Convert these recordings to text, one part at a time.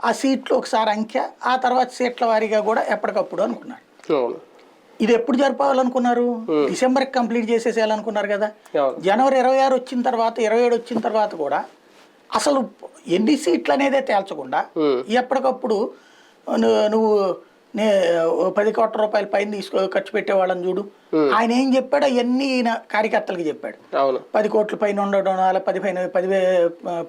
ఆ సీట్లు ఒకసారి అంకె ఆ తర్వాత సీట్ల వారీగా కూడా ఎప్పటికప్పుడు అనుకున్నారు అవును. ఇది ఎప్పుడు జరపాలనుకున్నారు డిసెంబర్కి కంప్లీట్ చేసేసేయాలనుకున్నారు కదా. జనవరి ఇరవై ఆరు వచ్చిన తర్వాత ఇరవై ఏడు వచ్చిన తర్వాత కూడా అసలు ఎన్ని సీట్లు అనేదే తేల్చకుండా. ఎప్పటికప్పుడు నువ్వు నే పది కోట్ల రూపాయల పైన తీసుకో ఖర్చు పెట్టేవాళ్ళని చూడు. ఆయన ఏం చెప్పాడు అవన్నీ ఈయన కార్యకర్తలకు చెప్పాడు. పది కోట్ల పైన ఉండడం వల్ల పదిహేను పదివే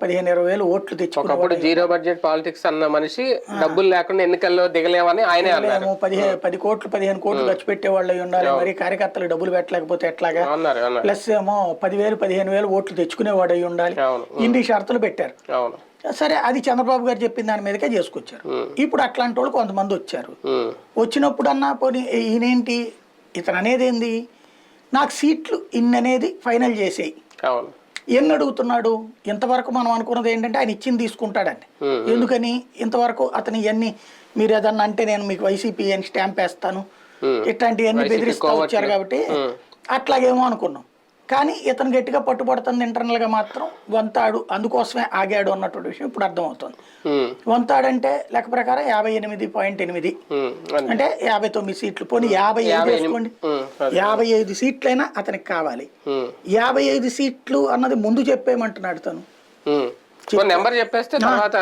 పదిహేను ఇరవై వేలు ఓట్లు తెచ్చుకున్నాం ఒకప్పుడు జీరో బడ్జెట్ పాలిటిక్స్ అన్న మనిషి డబ్బులు లేకుండా ఎన్నికల్లో దిగలేమని ఆయనే పదిహేను పది కోట్లు పదిహేను కోట్లు ఖర్చు పెట్టే వాళ్ళు ఉండాలి. మరి కార్యకర్తలు డబ్బులు పెట్టలేకపోతే ఎట్లాగా? ప్లస్ ఏమో పదివేలు పదిహేను వేలు ఓట్లు తెచ్చుకునేవాడు అయి ఉండాలి. ఇన్ని షరతులు పెట్టారు. అవును. సరే అది చంద్రబాబు గారు చెప్పిన దాని మీదకే చేసుకొచ్చారు. ఇప్పుడు అట్లాంటి వాళ్ళు కొంతమంది వచ్చారు. వచ్చినప్పుడు అన్నా పోనీ ఈయనేంటి? ఇతను అనేది ఏంది? నాకు సీట్లు ఇన్ని అనేది ఫైనల్ చేసేయి. ఎన్ని అడుగుతున్నాడు? ఇంతవరకు మనం అనుకున్నది ఏంటంటే ఆయన ఇచ్చింది తీసుకుంటాడండి. ఎందుకని? ఇంతవరకు అతను ఇవన్నీ మీరు ఏదన్నా అంటే నేను మీకు వైసీపీ అని స్టాంప్ వేస్తాను. ఇట్లాంటివన్నీ బెదిరిస్తూ. వచ్చారు కాబట్టి. అట్లాగేమో అనుకున్నాం. కానీ ఇతను గట్టిగా పట్టుబడుతుంది ఇంటర్నల్గా మాత్రం వంతాడు అందుకోసమే ఆగాడు అన్నటువంటి విషయం ఇప్పుడు అర్థమవుతుంది. ఉమ్. వంతాడంటే లెక్క ప్రకారం యాభై ఎనిమిది పాయింట్ ఎనిమిది. అంటే యాభై తొమ్మిది సీట్లు. పోనీ యాభై ఐదు యాభై వేసుకోండి. యాభై ఐదు సీట్లైనా అతనికి కావాలి. యాభై ఐదు సీట్లు అన్నది ముందు చెప్పేయమంటున్నాడు తను. నెంబర్ చెప్పేస్తే తర్వాత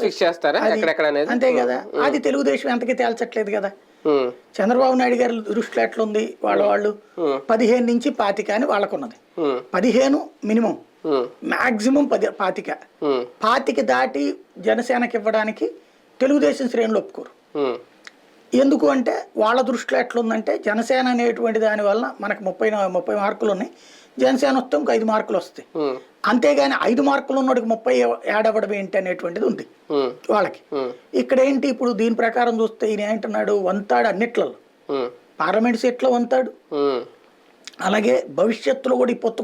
ఫిక్స్ చేస్తారా? ఎక్కడెక్కడ అనేది అంతే కదా. అది తెలుగుదేశం ఎంతకి తేల్చట్లేదు కదా. చంద్రబాబు నాయుడు గారి దృష్టిలో ఎట్లుంది వాళ్ళ వాళ్ళు. పదిహేను నుంచి పాతిక అని వాళ్ళకున్నది. పదిహేను మినిమం. మాక్సిమం పది పాతిక. పాతిక దాటి జనసేనకి ఇవ్వడానికి తెలుగుదేశం శ్రేణులు ఒప్పుకోరు. ఎందుకు అంటే వాళ్ళ దృష్టిలో ఎట్లుందంటే జనసేన అనేటువంటి దాని వలన మనకు ముప్పై ముప్పై మార్కులు ఉన్నాయి జనసేన వస్తే ఇంకో ఐదు మార్కులు వస్తాయి. అంతేగాని ఐదు మార్కులు ఉన్నోడికి ముప్పై యాడ్ అవ్వడం ఏంటి అనేటువంటిది ఉంది. వాళ్ళకి. ఇక్కడ ఏంటి ఇప్పుడు దీని ప్రకారం చూస్తే ఈయన ఏంటున్నాడు వంతాడు అన్నిట్లలో. పార్లమెంట్ సీట్లో వంతాడు. అలాగే భవిష్యత్తులో కూడా ఈ పొత్తు